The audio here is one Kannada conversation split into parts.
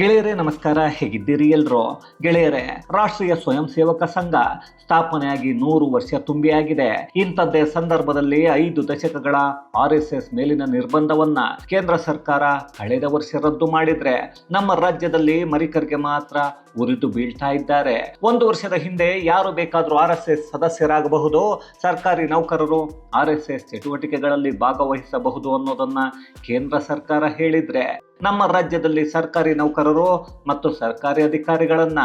ಗೆಳೆಯರೇ, ನಮಸ್ಕಾರ. ಹೇಗಿದ್ದೀರಿ ಎಲ್ರು? ಗೆಳೆಯರೇ, ರಾಷ್ಟ್ರೀಯ ಸ್ವಯಂ ಸೇವಕ ಸಂಘ ಸ್ಥಾಪನೆಯಾಗಿ ನೂರು ವರ್ಷ ತುಂಬಿಯಾಗಿದೆ. ಇಂಥದ್ದೇ ಸಂದರ್ಭದಲ್ಲಿ ಐದು ದಶಕಗಳ ಆರ್ ಎಸ್ ಎಸ್ ಮೇಲಿನ ನಿರ್ಬಂಧವನ್ನ ಕೇಂದ್ರ ಸರ್ಕಾರ ಕಳೆದ ವರ್ಷ ರದ್ದು ಮಾಡಿದ್ರೆ ನಮ್ಮ ರಾಜ್ಯದಲ್ಲಿ ಮರಿಕರ್ಗೆ ಮಾತ್ರ ಉರಿದು ಬೀಳ್ತಾ ಇದ್ದಾರೆ. ಒಂದು ವರ್ಷದ ಹಿಂದೆ ಯಾರು ಬೇಕಾದರೂ ಆರ್ ಎಸ್ ಎಸ್ ಸದಸ್ಯರಾಗಬಹುದು. ಸರ್ಕಾರಿ ನೌಕರರು ಆರ್ ಎಸ್ ಎಸ್ ಚಟುವಟಿಕೆಗಳಲ್ಲಿ ಭಾಗವಹಿಸಬಹುದು ಅನ್ನೋದನ್ನ ಕೇಂದ್ರ ಸರ್ಕಾರ ಹೇಳಿದ್ರೆ ನಮ್ಮ ರಾಜ್ಯದಲ್ಲಿ ಸರ್ಕಾರಿ ನೌಕರರು ಮತ್ತು ಸರ್ಕಾರಿ ಅಧಿಕಾರಿಗಳನ್ನ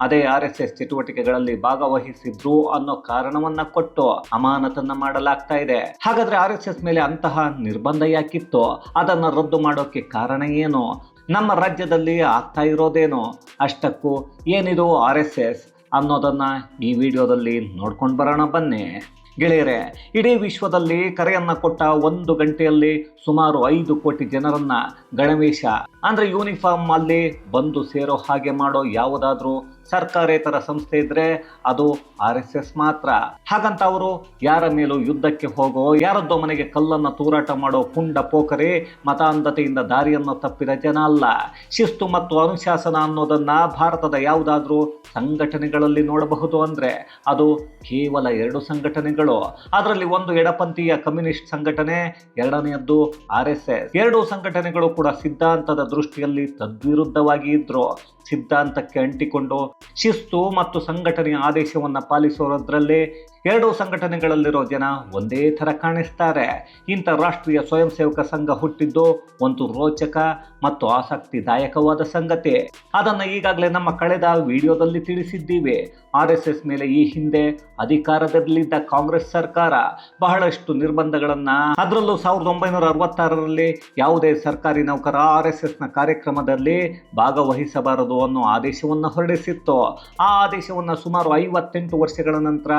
ಅದೇ ಆರ್ ಎಸ್ ಎಸ್ ಚಟುವಟಿಕೆಗಳಲ್ಲಿ ಭಾಗವಹಿಸಿದ್ರು ಅನ್ನೋ ಕಾರಣವನ್ನ ಕೊಟ್ಟು ಅಮಾನತನ್ನ ಮಾಡಲಾಗ್ತಾ ಇದೆ. ಹಾಗಾದ್ರೆ ಆರ್ ಎಸ್ ಎಸ್ ಮೇಲೆ ಅಂತಹ ನಿರ್ಬಂಧ ಯಾಕಿತ್ತು? ಅದನ್ನ ರದ್ದು ಮಾಡೋಕೆ ಕಾರಣ ಏನು? ನಮ್ಮ ರಾಜ್ಯದಲ್ಲಿ ಆಗ್ತಾ ಇರೋದೇನು? ಅಷ್ಟಕ್ಕೂ ಏನಿದು ಆರ್ ಎಸ್ ಎಸ್ ಅನ್ನೋದನ್ನ ಈ ವಿಡಿಯೋದಲ್ಲಿ ನೋಡ್ಕೊಂಡು ಬರೋಣ ಬನ್ನಿ. ಗೆಳೆಯರೆ, ಇಡೀ ವಿಶ್ವದಲ್ಲಿ ಕರೆಯನ್ನ ಕೊಟ್ಟ ಒಂದು ಗಂಟೆಯಲ್ಲಿ ಸುಮಾರು ಐದು ಕೋಟಿ ಜನರನ್ನ ಗಣವೇಶ, ಅಂದ್ರೆ ಯೂನಿಫಾರ್ಮ್ ಅಲ್ಲಿ ಬಂದು ಸೇರೋ ಹಾಗೆ ಮಾಡೋ ಯಾವುದಾದ್ರೂ ಸರ್ಕಾರೇತರ ಸಂಸ್ಥೆ ಇದ್ರೆ ಅದು ಆರ್ ಎಸ್ ಎಸ್ ಮಾತ್ರ. ಹಾಗಂತ ಅವರು ಯಾರ ಮೇಲೂ ಯುದ್ಧಕ್ಕೆ ಹೋಗೋ, ಯಾರದ್ದೋ ಮನೆಗೆ ಕಲ್ಲನ್ನ ತೂರಾಟ ಮಾಡೋ ಪುಂಡ ಪೋಕರಿ ಮತಾಂಧತೆಯಿಂದ ದಾರಿಯನ್ನು ತಪ್ಪಿದ ಜನ ಅಲ್ಲ. ಶಿಸ್ತು ಮತ್ತು ಅನುಶಾಸನ ಅನ್ನೋದನ್ನ ಭಾರತದ ಯಾವುದಾದ್ರೂ ಸಂಘಟನೆಗಳಲ್ಲಿ ನೋಡಬಹುದು ಅಂದ್ರೆ ಅದು ಕೇವಲ ಎರಡು ಸಂಘಟನೆಗಳು. ಅದರಲ್ಲಿ ಒಂದು ಎಡಪಂಥೀಯ ಕಮ್ಯುನಿಸ್ಟ್ ಸಂಘಟನೆ, ಎರಡನೆಯದ್ದು ಆರ್ ಎಸ್ ಎಸ್. ಎರಡೂ ಸಂಘಟನೆಗಳು ಕೂಡ ಸಿದ್ಧಾಂತದ ದೃಷ್ಟಿಯಲ್ಲಿ ತದ್ವಿರುದ್ಧವಾಗಿ ಇದ್ರು. ಸಿದ್ಧಾಂತಕ್ಕೆ ಅಂಟಿಕೊಂಡು ಶಿಸ್ತು ಮತ್ತು ಸಂಘಟನೆಯ ಆದೇಶವನ್ನು ಪಾಲಿಸೋದ್ರಲ್ಲಿ ಎರಡೂ ಸಂಘಟನೆಗಳಲ್ಲಿರೋ ಜನ ಒಂದೇ ಥರ ಕಾಣಿಸ್ತಾರೆ. ಇಂಥ ರಾಷ್ಟ್ರೀಯ ಸ್ವಯಂ ಸೇವಕ ಸಂಘ ಹುಟ್ಟಿದ್ದು ಒಂದು ರೋಚಕ ಮತ್ತು ಆಸಕ್ತಿದಾಯಕವಾದ ಸಂಗತಿ. ಅದನ್ನು ಈಗಾಗಲೇ ನಮ್ಮ ಕಳೆದ ವಿಡಿಯೋದಲ್ಲಿ ತಿಳಿಸಿದ್ದೀವಿ. ಆರ್ ಎಸ್ ಎಸ್ ಮೇಲೆ ಈ ಹಿಂದೆ ಅಧಿಕಾರದಲ್ಲಿದ್ದ ಕಾಂಗ್ರೆಸ್ ಸರ್ಕಾರ ಬಹಳಷ್ಟು ನಿರ್ಬಂಧಗಳನ್ನು ಅದರಲ್ಲೂ ಸಾವಿರದ ಒಂಬೈನೂರ ಅರವತ್ತಾರರಲ್ಲಿ ಯಾವುದೇ ಸರ್ಕಾರಿ ನೌಕರ ಆರ್ ಎಸ್ ಎಸ್ನ ಕಾರ್ಯಕ್ರಮದಲ್ಲಿ ಭಾಗವಹಿಸಬಾರದು ಅನ್ನೋ ಆದೇಶವನ್ನು ಹೊರಡಿಸಿತ್ತು. ಆ ಆದೇಶವನ್ನು ಸುಮಾರು ಐವತ್ತೆಂಟು ವರ್ಷಗಳ ನಂತರ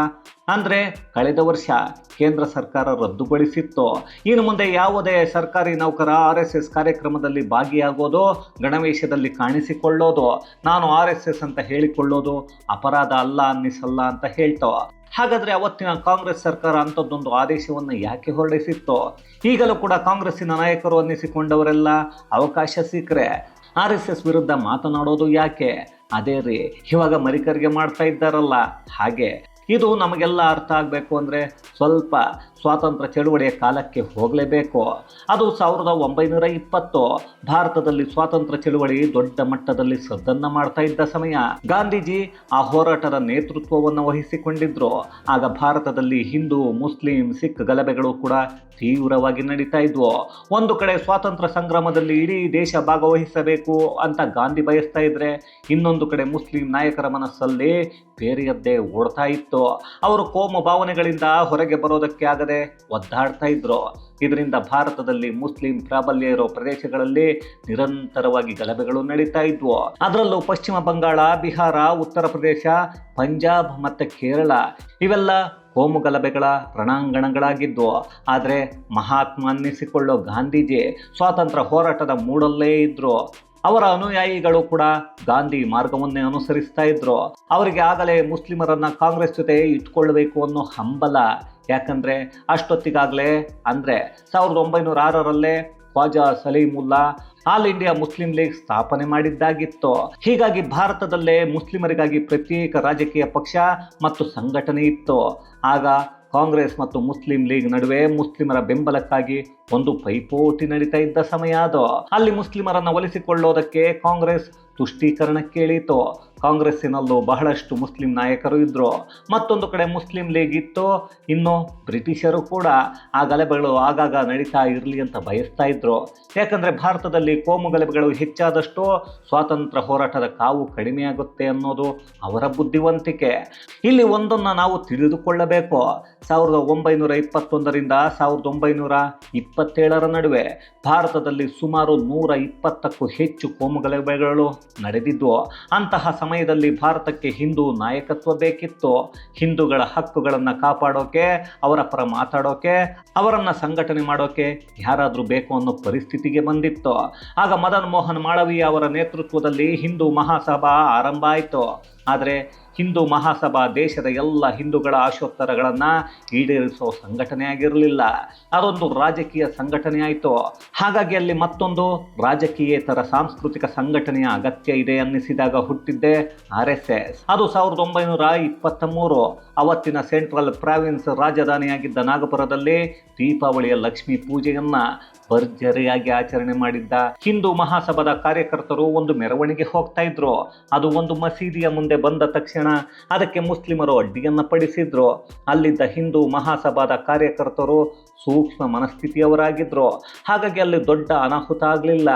ಅಂದ್ರೆ ಕಳೆದ ವರ್ಷ ಕೇಂದ್ರ ಸರ್ಕಾರ ರದ್ದುಗೊಳಿಸಿತ್ತು, ಇನ್ನು ಮುಂದೆ ಯಾವುದೇ ಸರ್ಕಾರಿ ನೌಕರ ಆರ್ ಎಸ್ ಎಸ್ ಕಾರ್ಯಕ್ರಮದಲ್ಲಿ ಭಾಗಿಯಾಗೋದು, ಗಣವೇಶದಲ್ಲಿ ಕಾಣಿಸಿಕೊಳ್ಳೋದು, ನಾನು ಆರ್ ಎಸ್ ಎಸ್ ಅಂತ ಹೇಳಿಕೊಳ್ಳೋದು ಅಪರಾಧ ಅಲ್ಲ, ಅನ್ನಿಸಲ್ಲ ಅಂತ ಹೇಳ್ತೋ. ಹಾಗಾದ್ರೆ ಅವತ್ತಿನ ಕಾಂಗ್ರೆಸ್ ಸರ್ಕಾರ ಅಂಥದ್ದೊಂದು ಆದೇಶವನ್ನು ಯಾಕೆ ಹೊರಡಿಸಿತ್ತು? ಈಗಲೂ ಕೂಡ ಕಾಂಗ್ರೆಸ್ಸಿನ ನಾಯಕರು ಅನ್ನಿಸಿಕೊಂಡವರೆಲ್ಲ ಅವಕಾಶ ಸಿಕ್ಕರೆ, ಆರ್ ಎಸ್ ಎಸ್ ವಿರುದ್ಧ ಮಾತನಾಡೋದು ಯಾಕೆ? ಅದೇ ರೀ, ಇವಾಗ ಮರಿಕರಿಗೆ ಮಾಡ್ತಾ ಇದ್ದಾರಲ್ಲ, ಹಾಗೆ. ಇದು ನಮಗೆಲ್ಲ ಅರ್ಥ ಆಗಬೇಕು ಅಂದರೆ ಸ್ವಲ್ಪ ಸ್ವಾತಂತ್ರ್ಯ ಚಳುವಳಿಯ ಕಾಲಕ್ಕೆ ಹೋಗಲೇಬೇಕು. ಅದು ಸಾವಿರದ ಒಂಬೈನೂರ ಇಪ್ಪತ್ತು. ಭಾರತದಲ್ಲಿ ಸ್ವಾತಂತ್ರ್ಯ ಚಳುವಳಿ ದೊಡ್ಡ ಮಟ್ಟದಲ್ಲಿ ಸದ್ದನ್ನ ಮಾಡ್ತಾ ಇದ್ದ ಸಮಯ. ಗಾಂಧೀಜಿ ಆ ಹೋರಾಟದ ನೇತೃತ್ವವನ್ನು ವಹಿಸಿಕೊಂಡಿದ್ರು. ಆಗ ಭಾರತದಲ್ಲಿ ಹಿಂದೂ, ಮುಸ್ಲಿಂ, ಸಿಖ್ ಗಲಭೆಗಳು ಕೂಡ ತೀವ್ರವಾಗಿ ನಡೀತಾ ಇದ್ವು. ಒಂದು ಕಡೆ ಸ್ವಾತಂತ್ರ್ಯ ಸಂಗ್ರಾಮದಲ್ಲಿ ಇಡೀ ದೇಶ ಭಾಗವಹಿಸಬೇಕು ಅಂತ ಗಾಂಧಿ ಬಯಸ್ತಾ ಇದ್ರೆ, ಇನ್ನೊಂದು ಕಡೆ ಮುಸ್ಲಿಂ ನಾಯಕರ ಮನಸ್ಸಲ್ಲಿ ಬೇರೆಯದ್ದೇ ಓಡ್ತಾ ಇತ್ತು. ಅವರು ಕೋಮ ಭಾವನೆಗಳಿಂದ ಹೊರಗೆ ಬರೋದಕ್ಕೆ ಆಗದೆ ಒದ್ದಾಡ್ತಾ ಇದ್ರು. ಇದರಿಂದ ಭಾರತದಲ್ಲಿ ಮುಸ್ಲಿಂ ಪ್ರಾಬಲ್ಯ ಇರೋ ಪ್ರದೇಶಗಳಲ್ಲಿ ನಿರಂತರವಾಗಿ ಗಲಭೆಗಳು ನಡೀತಾ ಇದ್ವು. ಅದರಲ್ಲೂ ಪಶ್ಚಿಮ ಬಂಗಾಳ, ಬಿಹಾರ, ಉತ್ತರ ಪ್ರದೇಶ, ಪಂಜಾಬ್ ಮತ್ತು ಕೇರಳ ಇವೆಲ್ಲ ಕೋಮು ಗಲಭೆಗಳ ರಣಾಂಗಣಗಳಾಗಿದ್ದು ಆದರೆ ಮಹಾತ್ಮ ಅನ್ನಿಸಿಕೊಳ್ಳೋ ಗಾಂಧೀಜಿ ಸ್ವಾತಂತ್ರ್ಯ ಹೋರಾಟದ ಮೂಡಲ್ಲೇ ಇದ್ರು. ಅವರ ಅನುಯಾಯಿಗಳು ಕೂಡ ಗಾಂಧಿ ಮಾರ್ಗವನ್ನೇ ಅನುಸರಿಸ್ತಾ ಇದ್ರು. ಅವರಿಗೆ ಆಗಲೇ ಮುಸ್ಲಿಮರನ್ನ ಕಾಂಗ್ರೆಸ್ ಜೊತೆ ಇಟ್ಕೊಳ್ಬೇಕು ಅನ್ನೋ ಹಂಬಲ. ಯಾಕಂದ್ರೆ ಅಷ್ಟೊತ್ತಿಗಾಗಲೇ ಅಂದ್ರೆ ಸಾವಿರದ ಒಂಬೈನೂರ ಆರರಲ್ಲೇ Khwaja Salimullah all India Muslim League ಸ್ಥಾಪನೆ ಮಾಡಿದ್ದಾಗಿತ್ತು. ಹೀಗಾಗಿ ಭಾರತದಲ್ಲೇ ಮುಸ್ಲಿಮರಿಗಾಗಿ ಪ್ರತ್ಯೇಕ ರಾಜಕೀಯ ಪಕ್ಷ ಮತ್ತು ಸಂಘಟನೆ ಇತ್ತು. ಆಗ ಕಾಂಗ್ರೆಸ್ ಮತ್ತು ಮುಸ್ಲಿಂ ಲೀಗ್ ನಡುವೆ ಮುಸ್ಲಿಮರ ಬೆಂಬಲಕ್ಕಾಗಿ ಒಂದು ಪೈಪೋಟಿ ನಡೀತಾ ಇದ್ದ ಸಮಯ ಅದು ಅಲ್ಲಿ ಮುಸ್ಲಿಮರನ್ನ ಒಲಿಸಿಕೊಳ್ಳೋದಕ್ಕೆ ಕಾಂಗ್ರೆಸ್ ತುಷ್ಟೀಕರಣ ಇಳೀತು ಕಾಂಗ್ರೆಸ್ಸಿನಲ್ಲೂ ಬಹಳಷ್ಟು ಮುಸ್ಲಿಂ ನಾಯಕರು ಇದ್ದರು ಮತ್ತೊಂದು ಕಡೆ ಮುಸ್ಲಿಂ ಲೀಗ್ ಇತ್ತು, ಇನ್ನು ಬ್ರಿಟಿಷರು ಕೂಡ ಆ ಗಲಭೆಗಳು ಆಗಾಗ ನಡೀತಾ ಇರಲಿ ಅಂತ ಬಯಸ್ತಾ ಇದ್ದರು ಯಾಕಂದರೆ ಭಾರತದಲ್ಲಿ ಕೋಮು ಗಲಭೆಗಳು ಹೆಚ್ಚಾದಷ್ಟು ಸ್ವಾತಂತ್ರ್ಯ ಹೋರಾಟದ ಕಾವು ಕಡಿಮೆಯಾಗುತ್ತೆ ಅನ್ನೋದು ಅವರ ಬುದ್ಧಿವಂತಿಕೆ. ಇಲ್ಲಿ ಒಂದನ್ನು ನಾವು ತಿಳಿದುಕೊಳ್ಳಬೇಕು. ಸಾವಿರದ ಒಂಬೈನೂರ ಇಪ್ಪತ್ತೊಂದರಿಂದ ಸಾವಿರದ ಒಂಬೈನೂರ ಇಪ್ಪತ್ತೇಳರ ನಡುವೆ ಭಾರತದಲ್ಲಿ ಸುಮಾರು ನೂರ ಇಪ್ಪತ್ತಕ್ಕೂ ಹೆಚ್ಚು ಕೋಮು ಗಲಭೆಗಳು ನಡೆದಿದ್ದವು ಅಂತಹ ಸಮಯದಲ್ಲಿ ಭಾರತಕ್ಕೆ ಹಿಂದೂ ನಾಯಕತ್ವ ಬೇಕಿತ್ತು, ಹಿಂದೂಗಳ ಹಕ್ಕುಗಳನ್ನು ಕಾಪಾಡೋಕೆ, ಅವರ ಪರ ಮಾತಾಡೋಕೆ, ಅವರನ್ನು ಸಂಘಟನೆ ಮಾಡೋಕೆ ಯಾರಾದರೂ ಬೇಕು ಅನ್ನೋ ಪರಿಸ್ಥಿತಿಗೆ ಬಂದಿತ್ತು. ಆಗ ಮದನ್ ಮೋಹನ್ ಮಾಳವೀಯ ಅವರ ನೇತೃತ್ವದಲ್ಲಿ ಹಿಂದೂ ಮಹಾಸಭಾ ಆರಂಭ ಆಯಿತು. ಆದರೆ ಹಿಂದೂ ಮಹಾಸಭಾ ದೇಶದ ಎಲ್ಲ ಹಿಂದೂಗಳ ಆಶೋತ್ತರಗಳನ್ನು ಈಡೇರಿಸೋ ಸಂಘಟನೆ ಆಗಿರಲಿಲ್ಲ. ಅದೊಂದು ರಾಜಕೀಯ ಸಂಘಟನೆ ಆಯಿತು. ಹಾಗಾಗಿ ಅಲ್ಲಿ ಮತ್ತೊಂದು ರಾಜಕೀಯೇತರ ಸಾಂಸ್ಕೃತಿಕ ಸಂಘಟನೆಯ ಅಗತ್ಯ ಇದೆ ಅನ್ನಿಸಿದಾಗ ಹುಟ್ಟಿದ್ದೆ ಆರ್ ಎಸ್ ಎಸ್. ಅದು ಸಾವಿರದ ಒಂಬೈನೂರ ಇಪ್ಪತ್ತ ಮೂರು ಅವತ್ತಿನ ಸೆಂಟ್ರಲ್ ಪ್ರಾವಿನ್ಸ್ ರಾಜಧಾನಿಯಾಗಿದ್ದ ನಾಗಪುರದಲ್ಲಿ ದೀಪಾವಳಿಯ ಲಕ್ಷ್ಮೀ ಪೂಜೆಯನ್ನ ಭರ್ಜರಿಯಾಗಿ ಆಚರಣೆ ಮಾಡಿದ್ದ ಹಿಂದೂ ಮಹಾಸಭಾದ ಕಾರ್ಯಕರ್ತರು ಒಂದು ಮೆರವಣಿಗೆ ಹೋಗ್ತಾ ಇದ್ರು. ಅದು ಒಂದು ಮಸೀದಿಯ ಮುಂದೆ ಬಂದ ತಕ್ಷಣ ಅದಕ್ಕೆ ಮುಸ್ಲಿಮರು ಅಡ್ಡಿಯನ್ನು ಪಡಿಸಿದ್ರು. ಅಲ್ಲಿದ್ದ ಹಿಂದೂ ಮಹಾಸಭಾದ ಕಾರ್ಯಕರ್ತರು ಸೂಕ್ಷ್ಮ ಮನಸ್ಥಿತಿಯವರಾಗಿದ್ರು. ಹಾಗಾಗಿ ಅಲ್ಲಿ ದೊಡ್ಡ ಅನಾಹುತ ಆಗಲಿಲ್ಲ.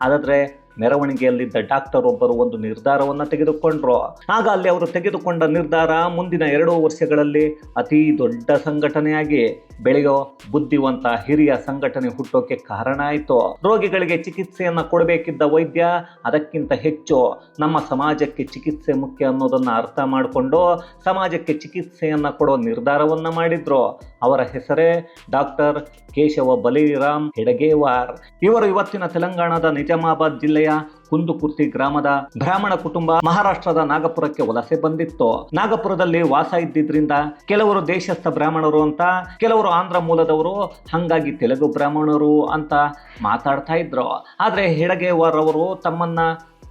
ಆದರೆ ಮೆರವಣಿಗೆಯಲ್ಲಿದ್ದ ಡಾಕ್ಟರ್ ಒಬ್ಬರು ಒಂದು ನಿರ್ಧಾರವನ್ನು ತೆಗೆದುಕೊಂಡ್ರು. ಆಗ ಅಲ್ಲಿ ಅವರು ತೆಗೆದುಕೊಂಡ ನಿರ್ಧಾರ ಮುಂದಿನ ಎರಡು ವರ್ಷಗಳಲ್ಲಿ ಅತಿ ದೊಡ್ಡ ಸಂಘಟನೆಯಾಗಿ ಬೆಳೆಯೋ ಬುದ್ಧಿವಂತ ಹಿರಿಯ ಸಂಘಟನೆ ಹುಟ್ಟೋಕೆ ಕಾರಣ ಆಯಿತು. ರೋಗಿಗಳಿಗೆ ಚಿಕಿತ್ಸೆಯನ್ನು ಕೊಡಬೇಕಿದ್ದ ವೈದ್ಯ, ಅದಕ್ಕಿಂತ ಹೆಚ್ಚು ನಮ್ಮ ಸಮಾಜಕ್ಕೆ ಚಿಕಿತ್ಸೆ ಮುಖ್ಯ ಅನ್ನೋದನ್ನು ಅರ್ಥ ಮಾಡಿಕೊಂಡು ಸಮಾಜಕ್ಕೆ ಚಿಕಿತ್ಸೆಯನ್ನು ಕೊಡೋ ನಿರ್ಧಾರವನ್ನು ಮಾಡಿದ್ರು. ಅವರ ಹೆಸರೇ ಡಾಕ್ಟರ್ ಕೇಶವ ಬಲಿರಾಮ್ ಹೆಡಗೇವಾರ್. ಇವರು ಇವತ್ತಿನ ತೆಲಂಗಾಣದ ನಿಜಾಮಾಬಾದ್ ಜಿಲ್ಲೆಯ ಕುಂದುಕುರ್ತಿ ಗ್ರಾಮದ ಬ್ರಾಹ್ಮಣ ಕುಟುಂಬ ಮಹಾರಾಷ್ಟ್ರದ ನಾಗಪುರಕ್ಕೆ ವಲಸೆ ಬಂದಿತ್ತು. ನಾಗಪುರದಲ್ಲಿ ವಾಸ ಇದ್ದಿದ್ರಿಂದ ಕೆಲವರು ದೇಶಸ್ಥ ಬ್ರಾಹ್ಮಣರು ಅಂತ, ಕೆಲವರು ಆಂಧ್ರ ಮೂಲದವರು, ಹಂಗಾಗಿ ತೆಲುಗು ಬ್ರಾಹ್ಮಣರು ಅಂತ ಮಾತಾಡ್ತಾ ಇದ್ರು. ಆದ್ರೆ ಹೆಡಗೇವಾರ್ ಅವರು ತಮ್ಮನ್ನ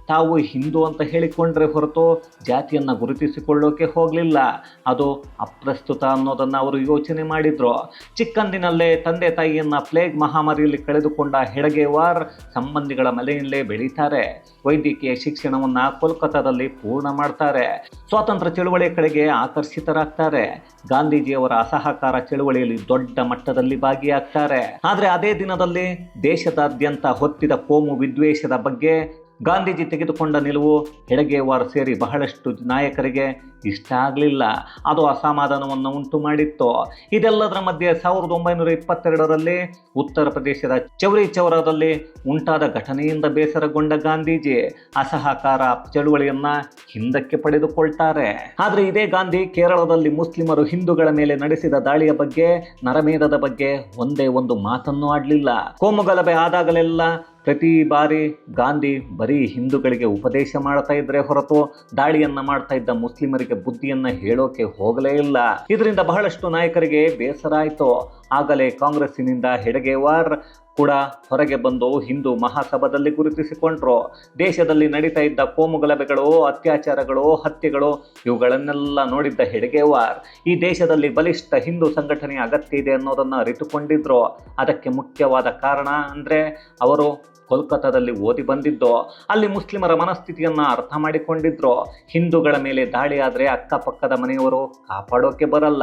ತಾವು ಹಿಂದೂ ಅಂತ ಹೇಳಿಕೊಂಡ್ರೆ ಹೊರತು ಜಾತಿಯನ್ನು ಗುರುತಿಸಿಕೊಳ್ಳೋಕೆ ಹೋಗಲಿಲ್ಲ. ಅದು ಅಪ್ರಸ್ತುತ ಅನ್ನೋದನ್ನ ಅವರು ಯೋಚನೆ ಮಾಡಿದ್ರು. ಚಿಕ್ಕಂದಿನಲ್ಲೇ ತಂದೆ ತಾಯಿಯನ್ನ ಪ್ಲೇಗ್ ಮಹಾಮಾರಿಯಲ್ಲಿ ಕಳೆದುಕೊಂಡ ಹೆಡಗೆವಾರ್ ಸಂಬಂಧಿಗಳ ಮನೆಯಲ್ಲೇ ಬೆಳೀತಾರೆ. ವೈದ್ಯಕೀಯ ಶಿಕ್ಷಣವನ್ನು ಕೋಲ್ಕತ್ತಾದಲ್ಲಿ ಪೂರ್ಣ ಮಾಡ್ತಾರೆ. ಸ್ವಾತಂತ್ರ್ಯ ಚಳುವಳಿಯ ಕಡೆಗೆ ಆಕರ್ಷಿತರಾಗ್ತಾರೆ. ಗಾಂಧೀಜಿಯವರ ಅಸಹಕಾರ ಚಳುವಳಿಯಲ್ಲಿ ದೊಡ್ಡ ಮಟ್ಟದಲ್ಲಿ ಭಾಗಿಯಾಗ್ತಾರೆ. ಆದರೆ ಅದೇ ದಿನದಲ್ಲಿ ದೇಶದಾದ್ಯಂತ ಹೊತ್ತಿದ ಕೋಮು ವಿದ್ವೇಷದ ಬಗ್ಗೆ ಗಾಂಧೀಜಿ ತೆಗೆದುಕೊಂಡ ನಿಲುವು ಹೆಡಗೇವಾರ್ ಸೇರಿ ಬಹಳಷ್ಟು ನಾಯಕರಿಗೆ ಇಷ್ಟ ಆಗಲಿಲ್ಲ. ಅದು ಅಸಮಾಧಾನವನ್ನು ಉಂಟು ಮಾಡಿತ್ತು. ಇದೆಲ್ಲದರ ಮಧ್ಯೆ ಸಾವಿರದ ಒಂಬೈನೂರ ಇಪ್ಪತ್ತೆರಡರಲ್ಲಿ ಉತ್ತರ ಪ್ರದೇಶದ ಚೌರಿ ಚೌರಾದಲ್ಲಿ ಉಂಟಾದ ಘಟನೆಯಿಂದ ಬೇಸರಗೊಂಡ ಗಾಂಧೀಜಿ ಅಸಹಕಾರ ಚಳುವಳಿಯನ್ನ ಹಿಂದಕ್ಕೆ ಪಡೆದುಕೊಳ್ತಾರೆ. ಆದರೆ ಇದೇ ಗಾಂಧಿ ಕೇರಳದಲ್ಲಿ ಮುಸ್ಲಿಮರು ಹಿಂದೂಗಳ ಮೇಲೆ ನಡೆಸಿದ ದಾಳಿಯ ಬಗ್ಗೆ ನರಮೇಧದ ಬಗ್ಗೆ ಒಂದೇ ಒಂದು ಮಾತನ್ನು ಆಡಲಿಲ್ಲ. ಕೋಮುಗಲಭೆ ಆದಾಗಲೆಲ್ಲ ಪ್ರತಿ ಬಾರಿ ಗಾಂಧಿ ಬರೀ ಹಿಂದೂಗಳಿಗೆ ಉಪದೇಶ ಮಾಡ್ತಾ ಇದ್ರೆ ಹೊರತು ದಾಳಿಯನ್ನ ಮಾಡ್ತಾ ಇದ್ದ ಮುಸ್ಲಿಮರಿಗೆ ಬುದ್ಧಿಯನ್ನ ಹೇಳೋಕೆ ಹೋಗಲೇ ಇಲ್ಲ. ಇದರಿಂದ ಬಹಳಷ್ಟು ನಾಯಕರಿಗೆ ಬೇಸರ ಆಯಿತು. ಆಗಲೇ ಕಾಂಗ್ರೆಸ್ಸಿನಿಂದ ಹೆಡಗೇವಾರ್ ಕೂಡ ಹೊರಗೆ ಬಂದು ಹಿಂದೂ ಮಹಾಸಭಾದಲ್ಲಿ ಗುರುತಿಸಿಕೊಂಡ್ರು. ದೇಶದಲ್ಲಿ ನಡೀತಾ ಇದ್ದ ಕೋಮುಗಲಭೆಗಳು, ಅತ್ಯಾಚಾರಗಳು, ಹತ್ಯೆಗಳು, ಇವುಗಳನ್ನೆಲ್ಲ ನೋಡಿದ್ದ ಹೆಡಗೇವಾರ್ ಈ ದೇಶದಲ್ಲಿ ಬಲಿಷ್ಠ ಹಿಂದೂ ಸಂಘಟನೆಯ ಅಗತ್ಯ ಇದೆ ಅನ್ನೋದನ್ನು ಅರಿತುಕೊಂಡಿದ್ರು. ಅದಕ್ಕೆ ಮುಖ್ಯವಾದ ಕಾರಣ ಅಂದರೆ ಅವರು ಕೋಲ್ಕತ್ತಾದಲ್ಲಿ ಓದಿ ಬಂದಿದ್ದೋ, ಅಲ್ಲಿ ಮುಸ್ಲಿಮರ ಮನಸ್ಥಿತಿಯನ್ನು ಅರ್ಥ ಮಾಡಿಕೊಂಡಿದ್ರೋ, ಹಿಂದೂಗಳ ಮೇಲೆ ದಾಳಿ ಆದರೆ ಅಕ್ಕಪಕ್ಕದ ಮನೆಯವರು ಕಾಪಾಡೋಕೆ ಬರಲ್ಲ.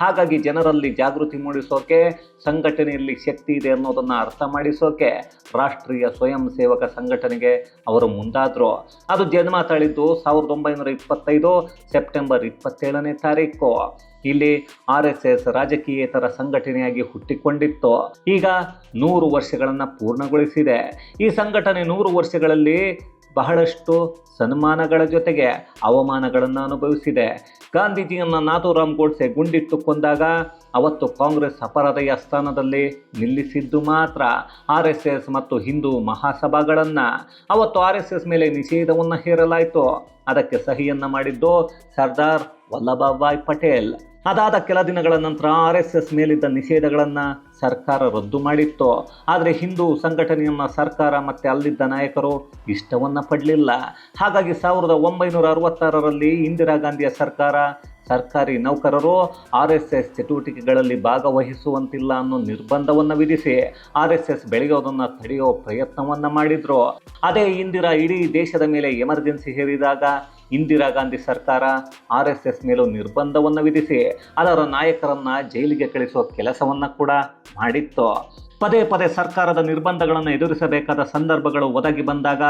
ಹಾಗಾಗಿ ಜನರಲ್ಲಿ ಜಾಗೃತಿ ಮೂಡಿಸೋಕೆ, ಸಂಘಟನೆಯಲ್ಲಿ ಶಕ್ತಿ ಇದೆ ಅನ್ನೋದನ್ನು ಅರ್ಥ ಮಾಡಿಸೋಕೆ ರಾಷ್ಟ್ರೀಯ ಸ್ವಯಂ ಸೇವಕ ಸಂಘಟನೆಗೆ ಅವರು ಮುಂದಾದ್ರು. ಅದು ಜನ್ಮ ತಾಳಿದ್ದು ಸಾವಿರದ ಒಂಬೈನೂರ ಇಪ್ಪತ್ತೈದು, ಸೆಪ್ಟೆಂಬರ್ ಇಪ್ಪತ್ತೇಳನೇ ತಾರೀಕು. ಇಲ್ಲಿ ಆರ್ ಎಸ್ ಎಸ್ ರಾಜಕೀಯೇತರ ಸಂಘಟನೆಯಾಗಿ ಹುಟ್ಟಿಕೊಂಡಿತ್ತು. ಈಗ ನೂರು ವರ್ಷಗಳನ್ನು ಪೂರ್ಣಗೊಳಿಸಿದೆ. ಈ ಸಂಘಟನೆ ನೂರು ವರ್ಷಗಳಲ್ಲಿ ಬಹಳಷ್ಟು ಸನ್ಮಾನಗಳ ಜೊತೆಗೆ ಅವಮಾನಗಳನ್ನು ಅನುಭವಿಸಿದೆ. ಗಾಂಧೀಜಿಯನ್ನು ನಾಥೂರಾಮ್ ಗೋಡ್ಸೆ ಗುಂಡಿಟ್ಟು ಕೊಂದಾಗ ಅವತ್ತು ಕಾಂಗ್ರೆಸ್ ಅಪರಾಧೆಯ ಸ್ಥಾನದಲ್ಲಿ ನಿಲ್ಲಿಸಿದ್ದು ಮಾತ್ರ. ಆರ್ ಎಸ್ ಎಸ್ ಮತ್ತು ಹಿಂದೂ ಮಹಾಸಭಾಗಳನ್ನು ಅವತ್ತು ಆರ್ ಎಸ್ ಎಸ್ ಮೇಲೆ ನಿಷೇಧವನ್ನು ಹೇರಲಾಯಿತು. ಅದಕ್ಕೆ ಸಹಿಯನ್ನು ಮಾಡಿದ್ದು ಸರ್ದಾರ್ ವಲ್ಲಭಭಾಯ್ ಪಟೇಲ್. ಅದಾದ ಕೆಲ ದಿನಗಳ ನಂತರ ಆರ್ ಎಸ್ ಎಸ್ ಮೇಲಿದ್ದ ನಿಷೇಧಗಳನ್ನು ಸರ್ಕಾರ ರದ್ದು ಮಾಡಿತ್ತು. ಆದರೆ ಹಿಂದೂ ಸಂಘಟನೆಯನ್ನು ಸರ್ಕಾರ ಮತ್ತು ಅಲ್ಲಿದ್ದ ನಾಯಕರು ಇಷ್ಟವನ್ನು ಪಡಲಿಲ್ಲ. ಹಾಗಾಗಿ ಸಾವಿರದ ಒಂಬೈನೂರ ಅರವತ್ತಾರರಲ್ಲಿ ಇಂದಿರಾ ಗಾಂಧಿಯ ಸರ್ಕಾರ, ಸರ್ಕಾರಿ ನೌಕರರು ಆರ್ ಎಸ್ ಎಸ್ ಚಟುವಟಿಕೆಗಳಲ್ಲಿ ಭಾಗವಹಿಸುವಂತಿಲ್ಲ ಅನ್ನೋ ನಿರ್ಬಂಧವನ್ನು ವಿಧಿಸಿ ಆರ್ ಎಸ್ ಎಸ್ ಬೆಳೆಯೋದನ್ನು ತಡೆಯೋ ಪ್ರಯತ್ನವನ್ನು ಮಾಡಿದರು. ಅದೇ ಇಂದಿರಾ ಇಡೀ ದೇಶದ ಮೇಲೆ ಎಮರ್ಜೆನ್ಸಿ ಹೇರಿದಾಗ ಇಂದಿರಾ ಗಾಂಧಿ ಸರ್ಕಾರ ಆರ್ ಎಸ್ ಎಸ್ ಮೇಲೂ ನಿರ್ಬಂಧವನ್ನು ವಿಧಿಸಿ ಅದರ ನಾಯಕರನ್ನ ಜೈಲಿಗೆ ಕಳಿಸುವ ಕೆಲಸವನ್ನ ಕೂಡ ಮಾಡಿತ್ತು. ಪದೇ ಪದೇ ಸರ್ಕಾರದ ನಿರ್ಬಂಧಗಳನ್ನು ಎದುರಿಸಬೇಕಾದ ಸಂದರ್ಭಗಳು ಒದಗಿ ಬಂದಾಗ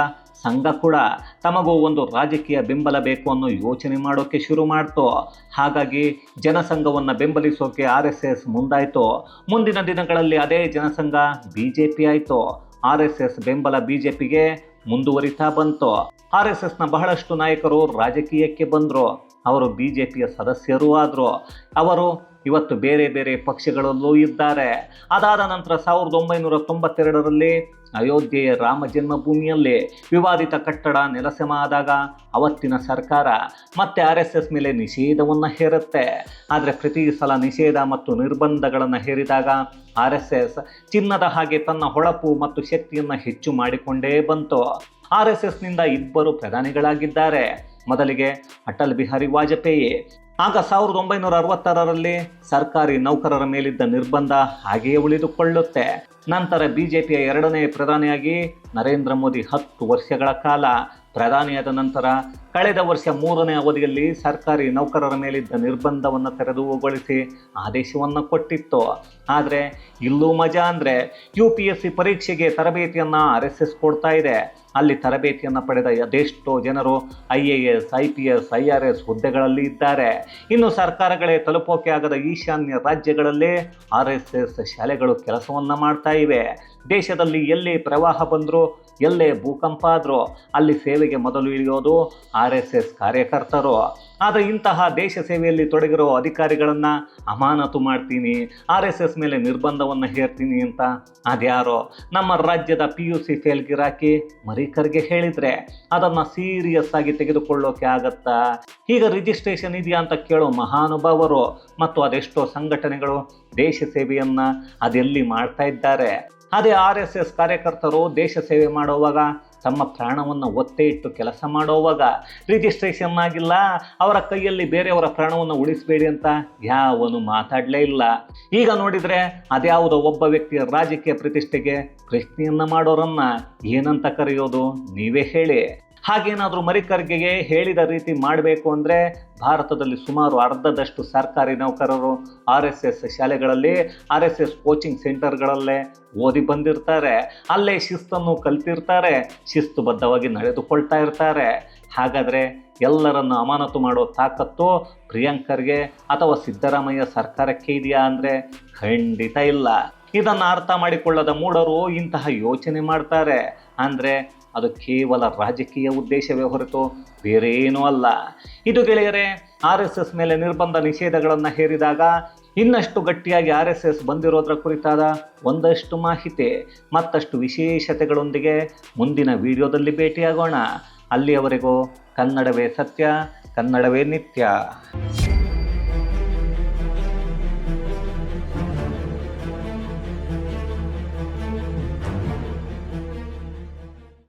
ಸಂಘ ಕೂಡ ತಮಗೂ ಒಂದು ರಾಜಕೀಯ ಬೆಂಬಲ ಬೇಕು ಅನ್ನೋ ಯೋಚನೆ ಮಾಡೋಕ್ಕೆ ಶುರು ಮಾಡ್ತು. ಹಾಗಾಗಿ ಜನಸಂಘವನ್ನು ಬೆಂಬಲಿಸೋಕೆ ಆರ್ ಎಸ್ ಎಸ್ ಮುಂದಾಯಿತು. ಮುಂದಿನ ದಿನಗಳಲ್ಲಿ ಅದೇ ಜನಸಂಘ ಬಿ ಜೆ ಪಿ ಆಯಿತು. ಆರ್ ಎಸ್ ಎಸ್ ಬೆಂಬಲ ಬಿಜೆಪಿಗೆ ಮುಂದುವರಿತಾ ಬಂತು. ಆರ್ ಎಸ್ ಎಸ್ನ ಬಹಳಷ್ಟು ನಾಯಕರು ರಾಜಕೀಯಕ್ಕೆ ಬಂದರು. ಅವರು ಬಿಜೆಪಿಯ ಸದಸ್ಯರೂ ಆದರು. ಅವರು ಇವತ್ತು ಬೇರೆ ಬೇರೆ ಪಕ್ಷಗಳಲ್ಲೂ ಇದ್ದಾರೆ. ಅದಾದ ನಂತರ ಸಾವಿರದ ಒಂಬೈನೂರ ತೊಂಬತ್ತೆರಡರಲ್ಲಿ ಅಯೋಧ್ಯೆಯ ರಾಮ ಜನ್ಮಭೂಮಿಯಲ್ಲೇ ವಿವಾದಿತ ಕಟ್ಟಡ ನೆಲಸಮ ಆದಾಗ ಅವತ್ತಿನ ಸರ್ಕಾರ. ಮತ್ತೆ ಆರ್ ಎಸ್ ಎಸ್ ಮೇಲೆ ನಿಷೇಧವನ್ನು ಹೇರುತ್ತೆ. ಆದರೆ ಪ್ರತಿ ಸಲ ನಿಷೇಧ ಮತ್ತು ನಿರ್ಬಂಧಗಳನ್ನು ಹೇರಿದಾಗ ಆರ್ ಎಸ್ ಎಸ್ ಚಿನ್ನದ ಹಾಗೆ ತನ್ನ ಹೊಳಪು ಮತ್ತು ಶಕ್ತಿಯನ್ನು ಹೆಚ್ಚು ಮಾಡಿಕೊಂಡೇ ಬಂತು. ಆರ್ ಎಸ್ ಎಸ್ನಿಂದ ಇಬ್ಬರು ಪ್ರಧಾನಿಗಳಾಗಿದ್ದಾರೆ. ಮೊದಲಿಗೆ ಅಟಲ್ ಬಿಹಾರಿ ವಾಜಪೇಯಿ. ಆಗ ಸಾವಿರದ ಒಂಬೈನೂರ ಅರವತ್ತಾರರಲ್ಲಿ ಸರ್ಕಾರಿ ನೌಕರರ ಮೇಲಿದ್ದ ನಿರ್ಬಂಧ ಹಾಗೆಯೇ ಉಳಿದುಕೊಳ್ಳುತ್ತೆ. ನಂತರ ಬಿಜೆಪಿಯ ಎರಡನೇ ಪ್ರಧಾನಿಯಾಗಿ ನರೇಂದ್ರ ಮೋದಿ ಹತ್ತು ವರ್ಷಗಳ ಕಾಲ ಪ್ರಧಾನಿಯಾದ ನಂತರ ಕಳೆದ ವರ್ಷ ಮೂರನೇ ಅವಧಿಯಲ್ಲಿ ಸರ್ಕಾರಿ ನೌಕರರ ಮೇಲಿದ್ದ ನಿರ್ಬಂಧವನ್ನು ತೆರೆದುಗೊಳಿಸಿ ಆದೇಶವನ್ನು ಕೊಟ್ಟಿತ್ತು. ಆದರೆ ಇಲ್ಲೂ ಮಜಾ ಅಂದರೆ ಯು ಪಿ ಎಸ್ ಸಿ ಪರೀಕ್ಷೆಗೆ ತರಬೇತಿಯನ್ನು ಆರ್ ಎಸ್ ಎಸ್ ಕೊಡ್ತಾ ಇದೆ. ಅಲ್ಲಿ ತರಬೇತಿಯನ್ನು ಪಡೆದ ಅದೆಷ್ಟೋ ಜನರು I A S, I P S, I R S ಹುದ್ದೆಗಳಲ್ಲಿ ಇದ್ದಾರೆ. ಇನ್ನು ಸರ್ಕಾರಗಳೇ ತಲುಪೋಕೆ ಆಗದ ಈಶಾನ್ಯ ರಾಜ್ಯಗಳಲ್ಲಿ ಆರ್ ಎಸ್ ಎಸ್ ಶಾಲೆಗಳು ಕೆಲಸವನ್ನು ಮಾಡ್ತಾ ಇವೆ. ದೇಶದಲ್ಲಿ ಎಲ್ಲಿ ಪ್ರವಾಹ ಬಂದರೂ ಎಲ್ಲೇ ಭೂಕಂಪ ಆದರೂ ಅಲ್ಲಿ ಸೇವೆಗೆ ಮೊದಲು ಇಳಿಯೋದು ಆರ್ ಎಸ್ ಎಸ್ ಕಾರ್ಯಕರ್ತರು. ಆದರೆ ಇಂತಹ ದೇಶ ಸೇವೆಯಲ್ಲಿ ತೊಡಗಿರೋ ಅಧಿಕಾರಿಗಳನ್ನು ಅಮಾನತು ಮಾಡ್ತೀನಿ, ಆರ್ ಎಸ್ ಎಸ್ ಮೇಲೆ ನಿರ್ಬಂಧವನ್ನು ಹೇರ್ತೀನಿ ಅಂತ ಅದ್ಯಾರೋ? ನಮ್ಮ ರಾಜ್ಯದ ಪಿ ಯು ಸಿ ಫೇಲ್ ಗಿರಾಕಿ ಮರೀಕರ್ಗೆ ಹೇಳಿದರೆ ಅದನ್ನು ಸೀರಿಯಸ್ ಆಗಿ ತೆಗೆದುಕೊಳ್ಳೋಕೆ ಆಗತ್ತಾ? ಈಗ ರಿಜಿಸ್ಟ್ರೇಷನ್ ಇದೆಯಾ ಅಂತ ಕೇಳೋ ಮಹಾನುಭಾವರು ಮತ್ತು ಅದೆಷ್ಟೋ ಸಂಘಟನೆಗಳು ದೇಶ ಸೇವೆಯನ್ನು ಅದೆಲ್ಲಿ ಮಾಡ್ತಾ ಇದ್ದಾರೆ? ಅದೇ ಆರ್ ಎಸ್ ಎಸ್ ಕಾರ್ಯಕರ್ತರು ದೇಶ ಸೇವೆ ಮಾಡುವಾಗ ತಮ್ಮ ಪ್ರಾಣವನ್ನು ಒತ್ತೆ ಇಟ್ಟು ಕೆಲಸ ಮಾಡುವಾಗ ರಿಜಿಸ್ಟ್ರೇಷನ್ ಆಗಿಲ್ಲ, ಅವರ ಕೈಯಲ್ಲಿ ಬೇರೆಯವರ ಪ್ರಾಣವನ್ನು ಉಳಿಸಬೇಡಿ ಅಂತ ಯಾವನು ಮಾತಾಡಲೇ ಇಲ್ಲ. ಈಗ ನೋಡಿದರೆ ಅದ್ಯಾವುದೋ ಒಬ್ಬ ವ್ಯಕ್ತಿಯ ರಾಜಕೀಯ ಪ್ರತಿಷ್ಠೆಗೆ ಪ್ರಶ್ನೆಯನ್ನು ಮಾಡೋರನ್ನು ಏನಂತ ಕರೆಯೋದು ನೀವೇ ಹೇಳಿ. ಹಾಗೇನಾದರೂ ಮರಿಕರ್ಗೆಗೆ ಹೇಳಿದ ರೀತಿ ಮಾಡಬೇಕು ಅಂದರೆ ಭಾರತದಲ್ಲಿ ಸುಮಾರು ಅರ್ಧದಷ್ಟು ಸರ್ಕಾರಿ ನೌಕರರು ಆರ್ ಎಸ್ ಎಸ್ ಶಾಲೆಗಳಲ್ಲಿ, ಆರ್ ಎಸ್ ಎಸ್ ಕೋಚಿಂಗ್ ಸೆಂಟರ್ಗಳಲ್ಲೇ ಓದಿ ಬಂದಿರ್ತಾರೆ. ಅಲ್ಲೇ ಶಿಸ್ತನ್ನು ಕಲ್ತಿರ್ತಾರೆ, ಶಿಸ್ತುಬದ್ಧವಾಗಿ ನಡೆದುಕೊಳ್ತಾ ಇರ್ತಾರೆ. ಹಾಗಾದರೆ ಎಲ್ಲರನ್ನು ಅಮಾನತು ಮಾಡೋ ತಾಕತ್ತು ಪ್ರಿಯಾಂಕರ್ಗೆ ಅಥವಾ ಸಿದ್ದರಾಮಯ್ಯ ಸರ್ಕಾರಕ್ಕೆ ಇದೆಯಾ ಅಂದರೆ ಖಂಡಿತ ಇಲ್ಲ. ಇದನ್ನು ಅರ್ಥ ಮಾಡಿಕೊಳ್ಳದ ಮೂಡರು ಇಂತಹ ಯೋಚನೆ ಮಾಡ್ತಾರೆ. ಅಂದರೆ ಅದು ಕೇವಲ ರಾಜಕೀಯ ಉದ್ದೇಶವೇ ಹೊರತು ಬೇರೇನೂ ಅಲ್ಲ. ಇದು ಗೆಳೆಯರೆ, ಆರ್ ಎಸ್ ಎಸ್ ಮೇಲೆ ನಿರ್ಬಂಧ ನಿಷೇಧಗಳನ್ನು ಹೇರಿದಾಗ ಇನ್ನಷ್ಟು ಗಟ್ಟಿಯಾಗಿ ಆರ್ ಎಸ್ ಎಸ್ ಬಂದಿರೋದ್ರ ಕುರಿತಾದ ಒಂದಷ್ಟು ಮಾಹಿತಿ, ಮತ್ತಷ್ಟು ವಿಶೇಷತೆಗಳೊಂದಿಗೆ ಮುಂದಿನ ವಿಡಿಯೋದಲ್ಲಿ ಭೇಟಿಯಾಗೋಣ. ಅಲ್ಲಿಯವರೆಗೂ ಕನ್ನಡವೇ ಸತ್ಯ, ಕನ್ನಡವೇ ನಿತ್ಯ.